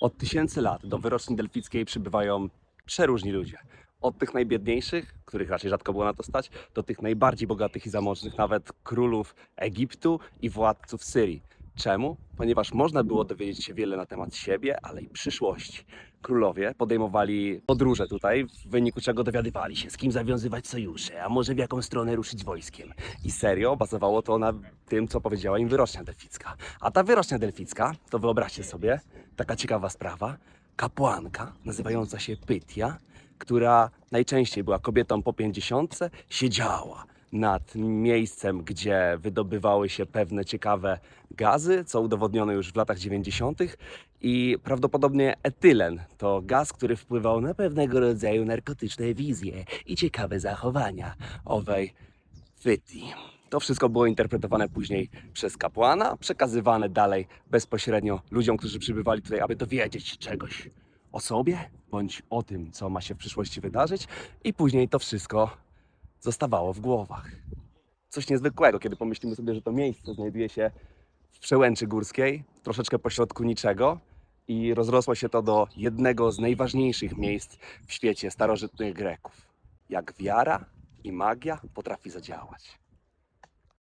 Od tysięcy lat do wyroczni delfickiej przybywają przeróżni ludzie. Od tych najbiedniejszych, których raczej rzadko było na to stać, do tych najbardziej bogatych i zamożnych, nawet królów Egiptu i władców Syrii. Czemu? Ponieważ można było dowiedzieć się wiele na temat siebie, ale i przyszłości. Królowie podejmowali podróże tutaj, w wyniku czego dowiadywali się, z kim zawiązywać sojusze, a może w jaką stronę ruszyć wojskiem. I serio bazowało to na tym, co powiedziała im wyrocznia delficka. A ta wyrocznia delficka, to wyobraźcie sobie, taka ciekawa sprawa, kapłanka nazywająca się Pytia, która najczęściej była kobietą po pięćdziesiątce, siedziała nad miejscem, gdzie wydobywały się pewne ciekawe gazy, co udowodniono już w latach 90. I prawdopodobnie etylen to gaz, który wpływał na pewnego rodzaju narkotyczne wizje i ciekawe zachowania owej Fytii. To wszystko było interpretowane później przez kapłana, przekazywane dalej bezpośrednio ludziom, którzy przybywali tutaj, aby dowiedzieć się czegoś o sobie bądź o tym, co ma się w przyszłości wydarzyć, i później to wszystko zostawało w głowach. Coś niezwykłego, kiedy pomyślimy sobie, że to miejsce znajduje się w przełęczy górskiej, troszeczkę pośrodku niczego, i rozrosło się to do jednego z najważniejszych miejsc w świecie starożytnych Greków. Jak wiara i magia potrafi zadziałać.